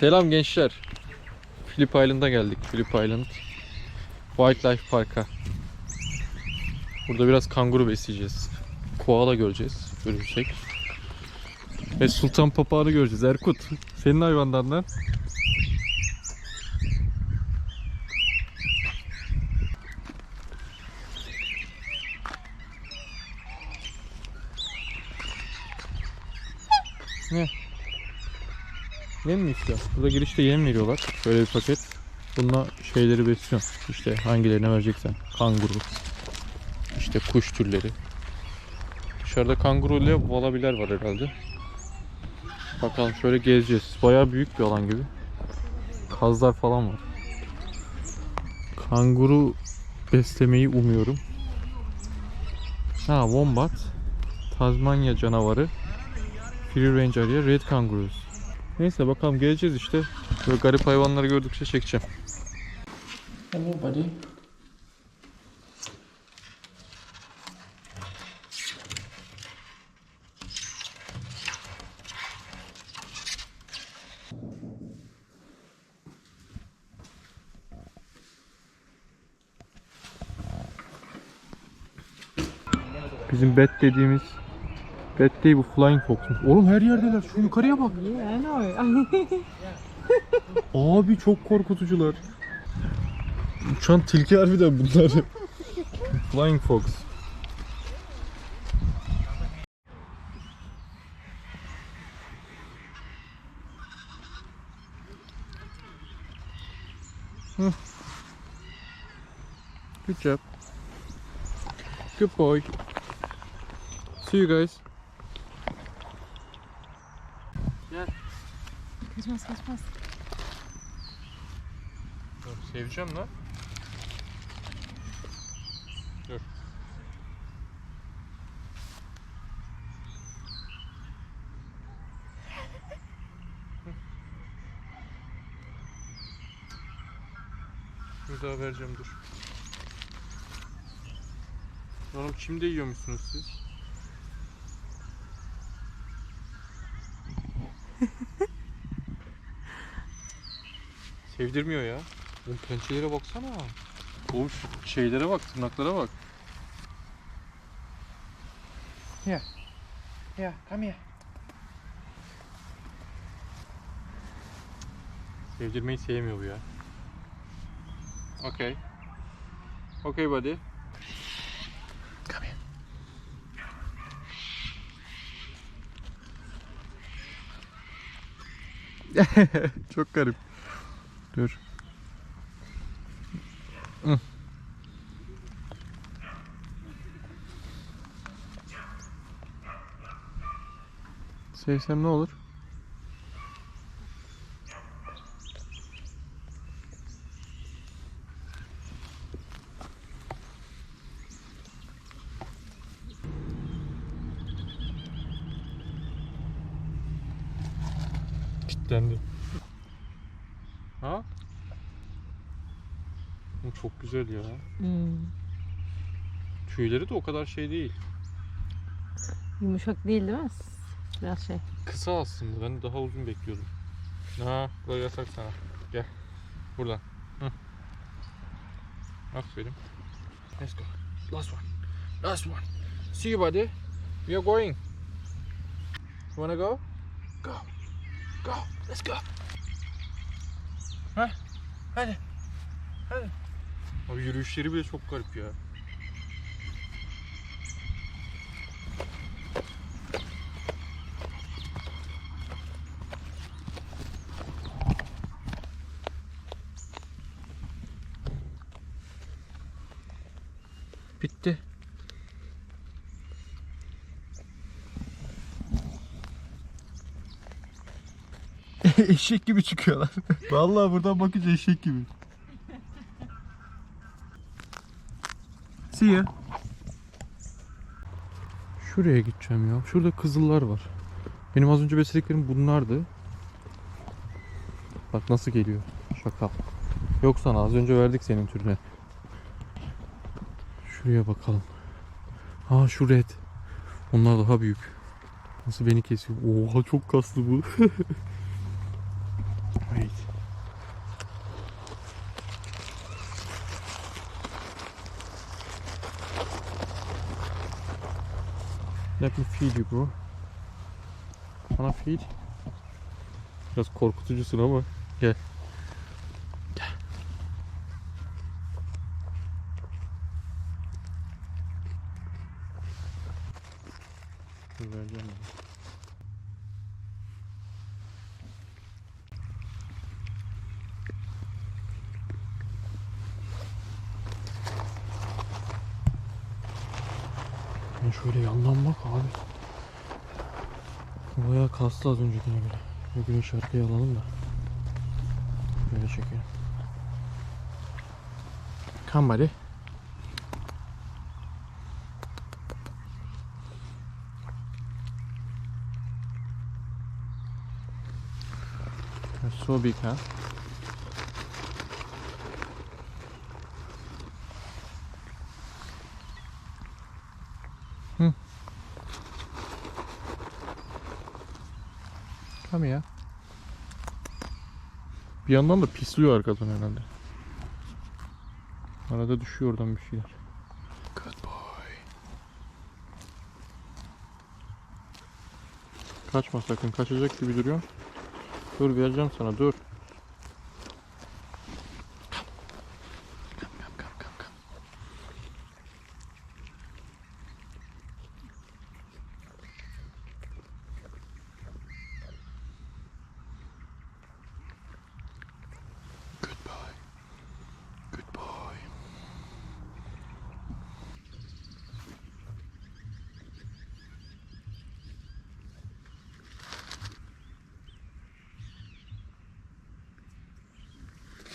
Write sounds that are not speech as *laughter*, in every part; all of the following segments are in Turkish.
Selam gençler. Phillip Island'a geldik. Phillip Island Wildlife Park'a. Burada biraz kanguru besleyeceğiz. Koala göreceğiz. Görürsek. Ve sultan papağanı göreceğiz. Erkut. Senin hayvanlardan. Ne? Yem mi istiyor? Burada girişte yem veriyorlar. Böyle bir paket. Bununla şeyleri besliyorsun. İşte hangilerine vereceksen. Kanguru. İşte kuş türleri. Dışarıda kanguru ile valabiler var herhalde. Bakalım şöyle gezeceğiz. Bayağı büyük bir alan gibi. Kazlar falan var. Kanguru beslemeyi umuyorum. Ha, wombat. Tazmanya canavarı. Free range araya red kangaroos. Neyse bakalım geleceğiz işte. Böyle garip hayvanları gördükçe çekeceğim. Hello buddy. Bizim bet dediğimiz Bet değil bu Flying Fox'muş. Oğlum her yerdeler. Şu yukarıya bak. *laughs* Abi çok korkutucular. Uçan tilki harbiden bunlar. *laughs* Flying Fox. Hı. Good job. Good boy. See you guys. Kaçmaz kaçmaz. Dur, seveceğim lan. Dur. Bir daha vereceğim dur. Oğlum çimde yiyormuşsunuz siz. Sevdirmiyor ya. Oğlum pençelere baksana. Oğlum şu şeylere bak, tırnaklara bak. Yeah, come here. Sevdirmeyi sevmiyor bu ya. Okay. Okay buddy. Come here. *laughs* Çok garip. Hı. Sevsem ne olur? Kitlendi. Ha? Bu çok güzel ya. Hmm. Tüyleri de o kadar şey değil. Yumuşak değil değil mi? Biraz şey. Kısa aslında. Ben daha uzun bekliyordum. Ha, böyle yasak sana. Gel. Buradan. Hı. Aferin. Let's go. Last one. Last one. See you buddy. We are going. You wanna go? Go. Go. Let's go. Ha? Hadi. Hadi. Abi yürüyüşleri bile çok garip ya. Bitti. *laughs* eşek gibi çıkıyorlar. Vallahi buradan bakınca eşek gibi. See you. Şuraya gideceğim ya. Şurada kızıllar var. Benim az önce beslediklerim bunlardı. Bak nasıl geliyor. Şaka. Yok sana az önce verdik senin türüne. Şuraya bakalım. Ha şu red. Onlar daha büyük. Nasıl beni kesiyor. Oha çok kaslı bu. *laughs* Let me feed you bro. Bana feed. Biraz korkutucusun ama gel. Gel. Dur vereceğim ben. Ya şöyle yandan bak abi. Bayağı kaslı az öncekine göre. Bir güneş arkaya alalım da. Böyle çekelim. Come buddy. So big huh? Come ya. Bir yandan da pisliyor arkadan herhalde. Arada düşüyor oradan bir şeyler. Good boy. Kaçma sakın. Kaçacak gibi duruyor. Dur vereceğim sana dur.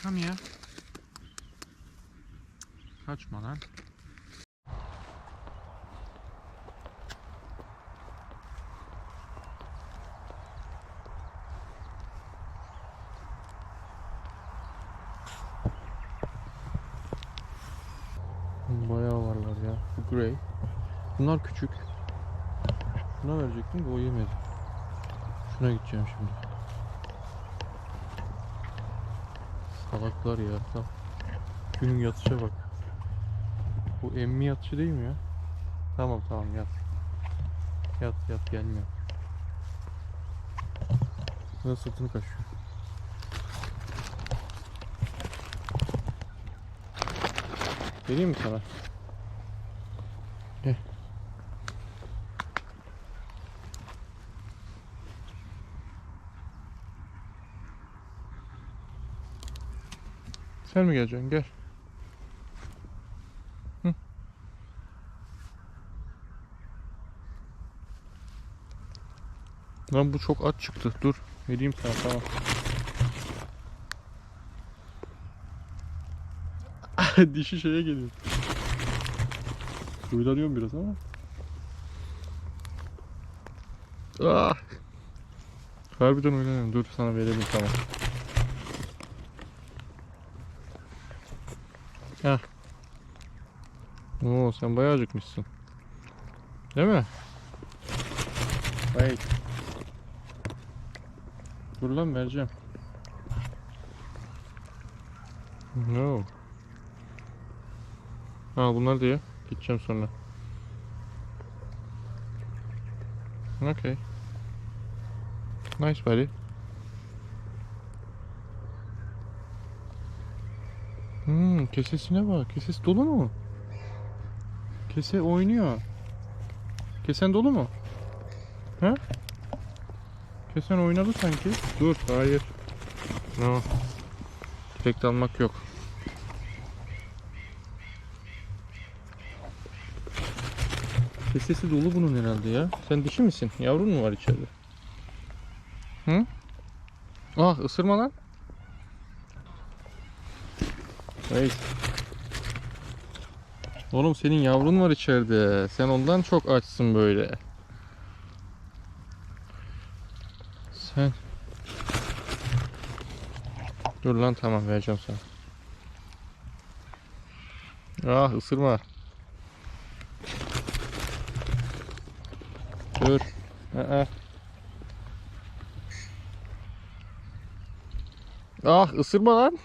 Come here. Kaçma lan. Bayağı varlar ya. Bu grey. Bunlar küçük. Şuna verecektim o yemedi. Şuna gideceğim şimdi. Salaklar ya. Tam. Günün yatışa bak. Bu emmi yatışı değil mi ya? Tamam tamam yat. Yat yat gelmiyor. Burada sırtını kaşıyor. Vereyim mi sana? Gel. Sen mi geleceksin? Gel. Hı. Lan bu çok aç çıktı. Dur. Vereyim sana tamam. *laughs* Dişi şeye geliyor. Huylanıyorum biraz ama. Ah. Harbiden huylanıyorum. Dur sana verelim tamam. Heh. Oo sen bayağı acıkmışsın. Değil mi? Wait. Dur lan vereceğim. No. Ha bunlar da ya. Gideceğim sonra. Okay. Nice buddy. Hmm, kesesine bak. Kesesi dolu mu? Kese oynuyor. Kesen dolu mu? He? Kesen oynadı sanki. Dur, hayır. No. Direkt almak yok. Kesesi dolu bunun herhalde ya. Sen dişi misin? Yavrun mu var içeride? Hı? Ah ısırma lan. Hey. Oğlum senin yavrun var içeride. Sen ondan çok açsın böyle. Sen. Dur lan tamam vereceğim sana. Ah ısırma. Dur. Aa. Ah ısırma lan.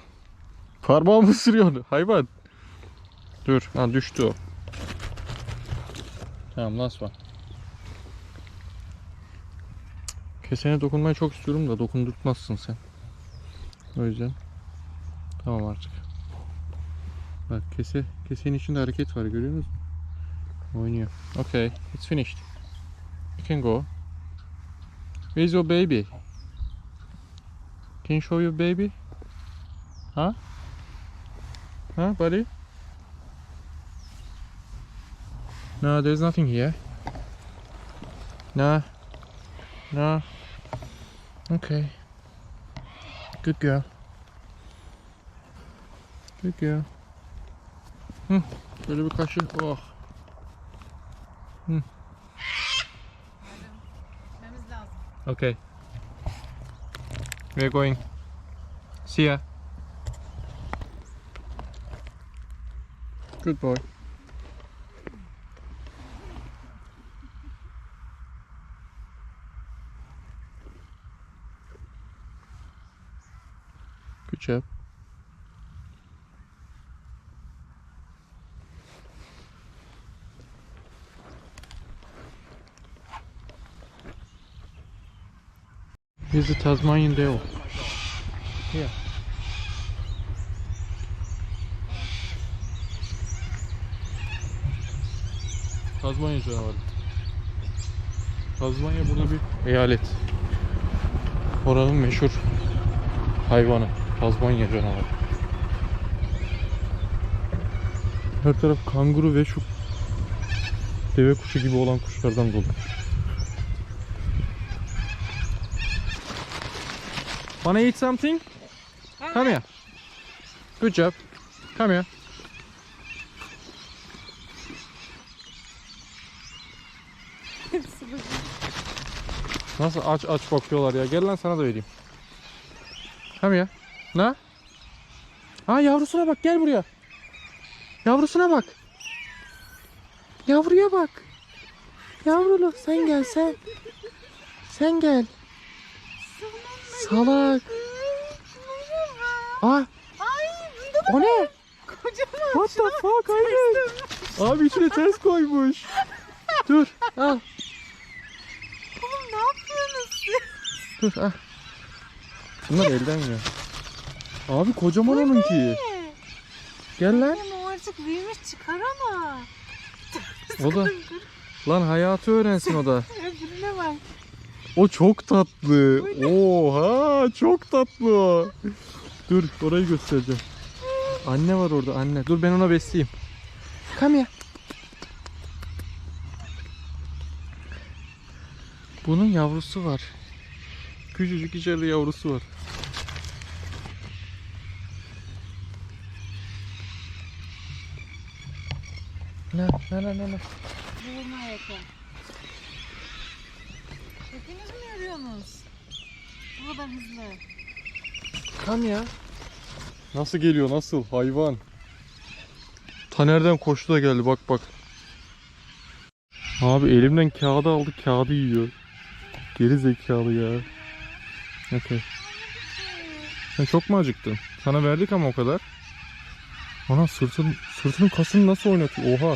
Parmağımı ısırıyor hayvan. Dur ha düştü o. Tamam one. Kesene dokunmayı çok istiyorum da dokundurtmazsın sen. O yüzden. Tamam artık. Bak kese, kesenin içinde hareket var görüyor musun? Oynuyor. Okay, it's finished. You can go. Where's your baby? Can you show your baby? Huh? Huh, buddy? No, there's nothing here. No. No. Okay. Good girl. Good girl. Hı, böyle bir kaşı. Oh. Lazım. Okay. We're going. See ya. Good boy. Good job. Here's the Tasmanian devil. Here. Tazmanya canavarı. Tazmanya burada bir eyalet. Oranın meşhur hayvanı. Tazmanya canavarı. Her taraf kanguru ve şu deve kuşu gibi olan kuşlardan dolu. Wanna eat something? Come here. Good job. Come here. Nasıl aç aç bakıyorlar ya. Gel lan sana da vereyim. Come here. Ne? Aa yavrusuna bak gel buraya. Yavrusuna bak. Yavruya bak. Yavrulu sen gel sen. Sen gel. Salak. Aa o ne? kocaman. What the fuck aynen. Abi içine ters koymuş. Dur al. Oğlum ne yapıyorsunuz siz? Dur al. Bunlar elden yiyor. Abi kocaman onunki. Gel lan. Benim artık büyümüş çıkar ama. *laughs* O da lan hayatı öğrensin o da. *laughs* Öbürüne bak. O çok tatlı. Oha çok tatlı o. Dur orayı göstereceğim. Anne var orada anne. Dur ben ona besleyeyim. Come here. Bunun yavrusu var. Küçücük içeride yavrusu var. Ne ne ne ne ne. Boğulma yakın. Hepiniz mi yürüyorsunuz? Bu kadar hızlı. Kam ya. Nasıl geliyor nasıl hayvan. Taner'den koştu da geldi bak bak. Abi elimden kağıdı aldı kağıdı yiyor. Geri zekalı ya. Okey. Sen çok mu acıktın? Sana verdik ama o kadar. Ana sırtın, sırtının kasını nasıl oynatıyor? Oha.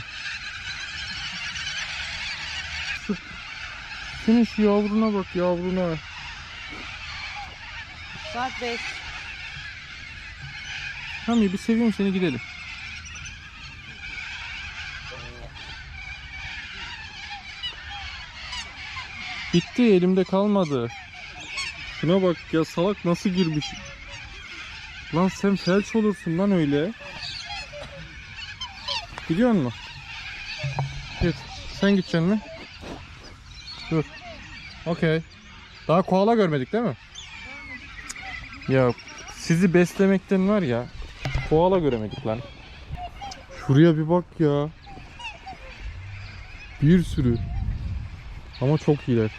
Şu, senin şu yavruna bak yavruna. Saat 5. Tamam ya bir seviyorum seni gidelim. Bitti elimde kalmadı. Şuna bak ya salak nasıl girmiş. Lan sen felç olursun lan öyle. Gidiyor musun? Git. Sen gideceksin mi? Dur. Okey. Daha koala görmedik değil mi? Ya sizi beslemekten var ya koala göremedik lan. Şuraya bir bak ya. Bir sürü. Ama çok iyiler.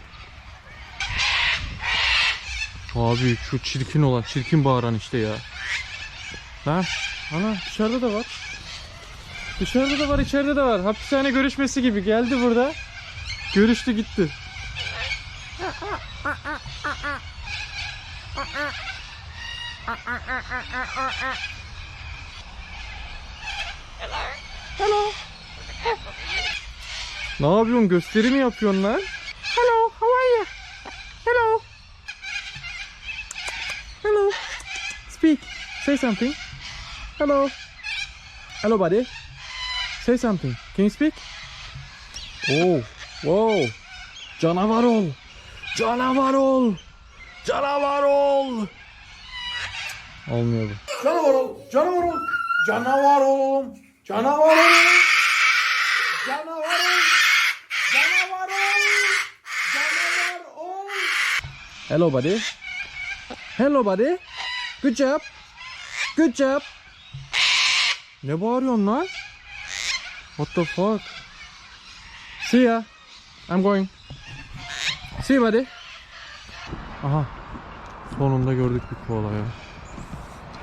Abi şu çirkin olan, çirkin bağıran işte ya. Lan ana dışarıda da var. Dışarıda da var, içeride de var. Hapishane görüşmesi gibi geldi burada. Görüştü gitti. Ne yapıyorsun? Gösteri mi yapıyorsun lan? Hello, Say something. Hello. Hello, buddy. Say something. Can you speak? Oh, wow. Canavar ol. Canavar ol. Canavar ol. Olmuyor bu. Canavar ol, canavar ol, canavar ol, canavar ol, canavar ol, canavar ol, canavar ol. Hello, buddy. Hello, buddy. Good job. Good job. Ne bağırıyorsun lan? What the fuck? See ya. I'm going. See you, buddy. Aha. Sonunda gördük bir koala ya.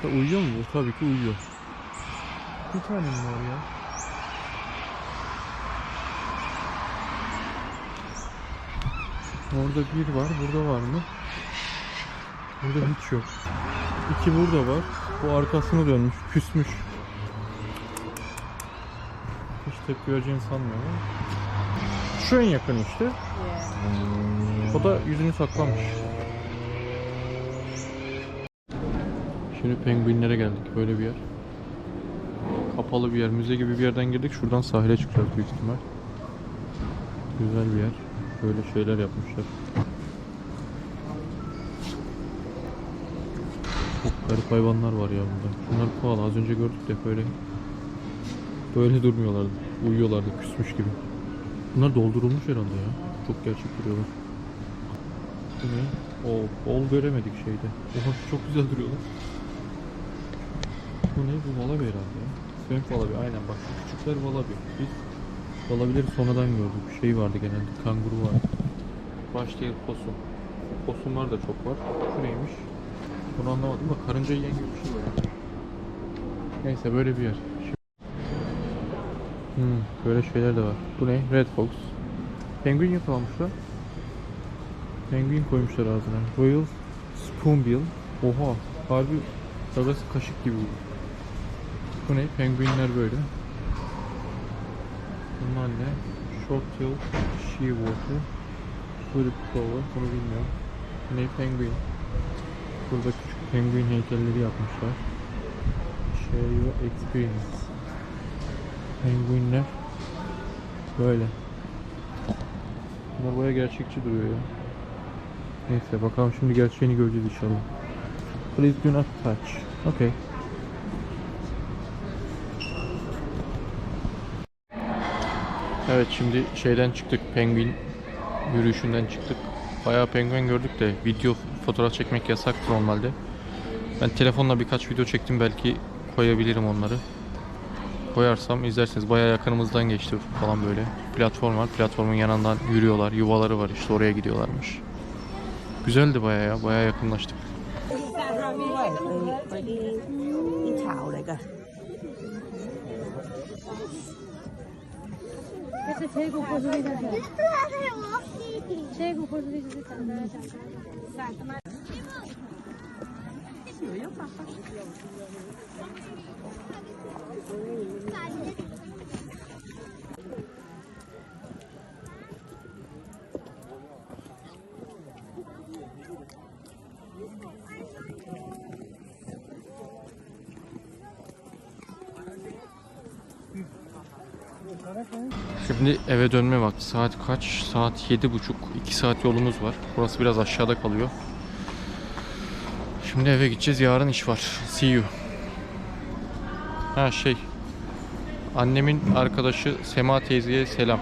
Ya uyuyor mu? Tabii ki uyuyor. Bir tane mi var ya? Orada bir var. Burada var mı? Burada hiç yok. İki burada var. Bu arkasını dönmüş. Küsmüş. Hiç tepki vereceğini sanmıyorum. Şu en yakın işte. O da yüzünü saklamış. Şimdi penguinlere geldik. Böyle bir yer. Kapalı bir yer. Müze gibi bir yerden girdik. Şuradan sahile çıkacağız büyük ihtimal. Güzel bir yer. Böyle şeyler yapmışlar. Garip hayvanlar var ya burada. Şunlar koala. Az önce gördük de böyle böyle durmuyorlardı. Uyuyorlardı küsmüş gibi. Bunlar doldurulmuş herhalde ya. Çok gerçek duruyorlar. Bu ne? Oo, bol göremedik şeyde. Oha çok güzel duruyorlar. Bu ne? Bu valabi herhalde ya. Sönk valabi aynen bak küçükler valabi. Biz valabileri sonradan gördük. Şey vardı genelde kanguru vardı. Baş değil possum. Possumlar da çok var. Şu neymiş? Bunu anlamadım ama karınca yiyen gibi bir şey var. Neyse böyle bir yer. Hmm, böyle şeyler de var. Bu ne? Red Fox. Penguin yakalamışlar. Penguin koymuşlar ağzına. Royal Spoonbill. Oha. Harbi gagası kaşık gibi. bu. Ne? Penguinler böyle. Bunlar ne? Short-tail Shearwater. Hooded Plover. Bunu bilmiyorum. Ne? Penguin. Burada küçük penguin heykelleri yapmışlar. Share your experience. Penguinler böyle. Bunlar baya gerçekçi duruyor ya. Neyse bakalım şimdi gerçeğini göreceğiz inşallah. Please do not touch. Okay. Evet şimdi şeyden çıktık. Penguin yürüyüşünden çıktık. Bayağı penguen gördük de video fotoğraf çekmek yasaktır normalde. Ben telefonla birkaç video çektim belki koyabilirim onları. Koyarsam izlersiniz. Bayağı yakınımızdan geçti falan böyle. Platform var. Platformun yanından yürüyorlar. Yuvaları var işte oraya gidiyorlarmış. Güzeldi bayağı ya. Bayağı yakınlaştık. 是谁给我泼出去的？是还？的？Şimdi eve dönme vakti. Saat kaç? Saat yedi buçuk. 2 saat yolumuz var. Burası biraz aşağıda kalıyor. Şimdi eve gideceğiz. Yarın iş var. See you. Ha şey. Annemin arkadaşı Sema teyzeye selam.